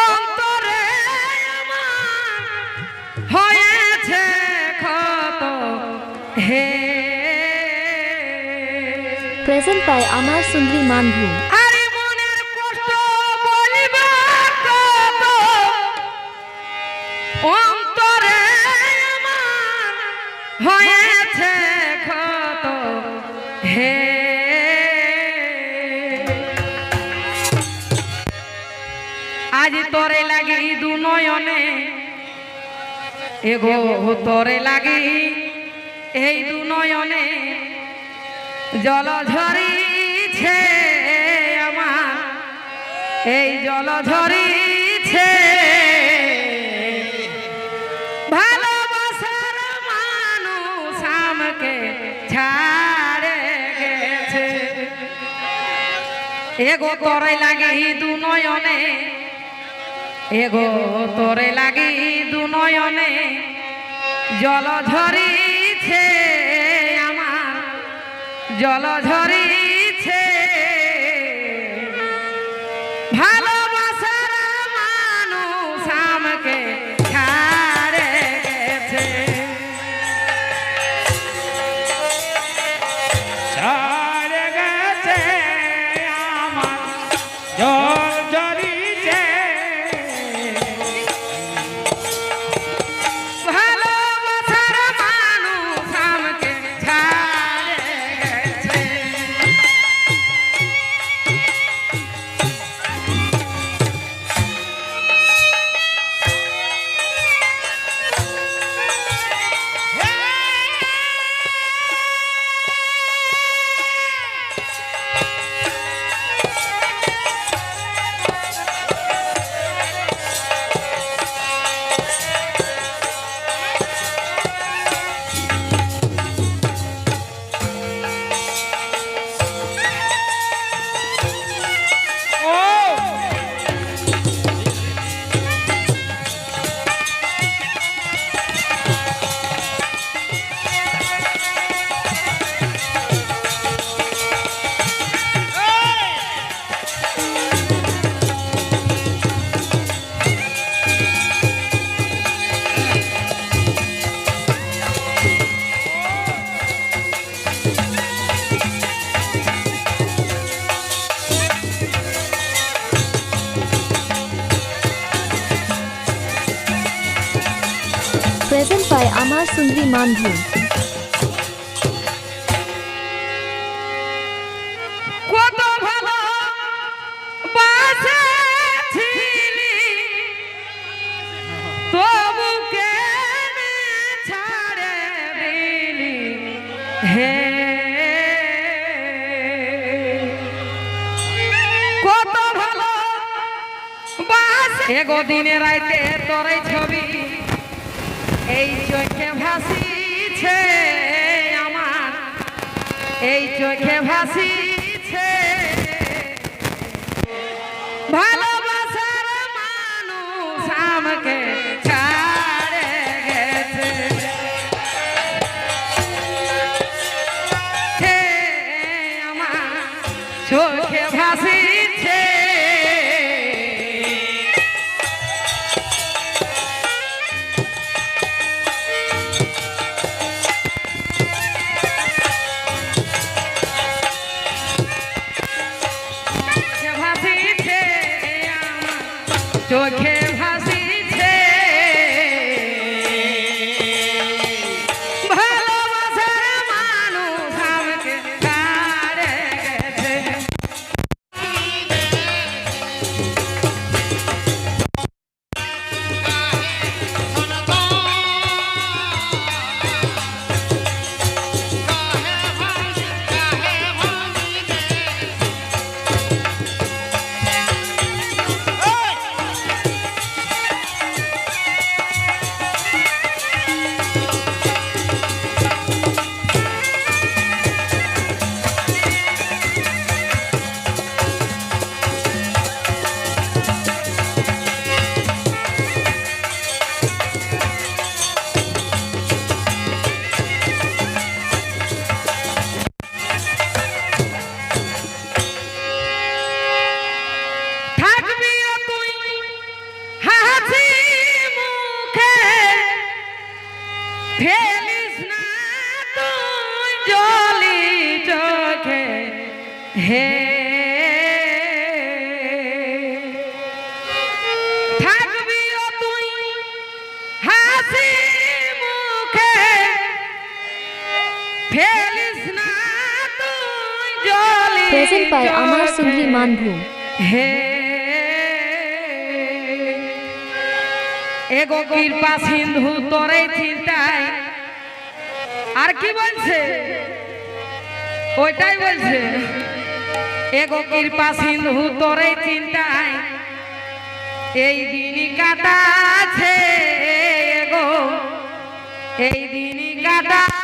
অন্তরে আমার হয়েছে ক্ষত হে Present by Amar Sundri Manbhum. আরে মনের কষ্ট বলিবা কত অন্তরে আমার হয়েছে ক্ষত হে আজ তরে লাগি দু নয়নে। এগো তরে লাগি এই দু নয়নে। জল ঝরিছে আমার, এই জল ঝরিছে। ভালোবাসার মানুষ আমাকে ছাড়ে গেছে। এগো তোরে লাগি দু নয়নে। এগো তোরে লাগি দু নয়নে জল ঝরিছে আমার জল ঝরিছে Present by Amar Sundri Manbhum. কত ভালো এগো দিনে রাইতে তোরে ছবি এই চোখে ভাসিছে আমার। এই চোখে ভাসিছে। ভালোবাসার So it can't ফেলিস না তুই জলি চোখে। হে। থাকবিও তুই হাসি মুখে। ফেলিস না তুই হে। এগো কৃপা সিন্ধু, তোরে চিন্তায়। আর কি বলছে? ওইটাই বলছে, এগো কৃপা সিন্ধু, তোরে চিন্তায়। এই দিন কাটাছে এগো, এই দিন কাটাছে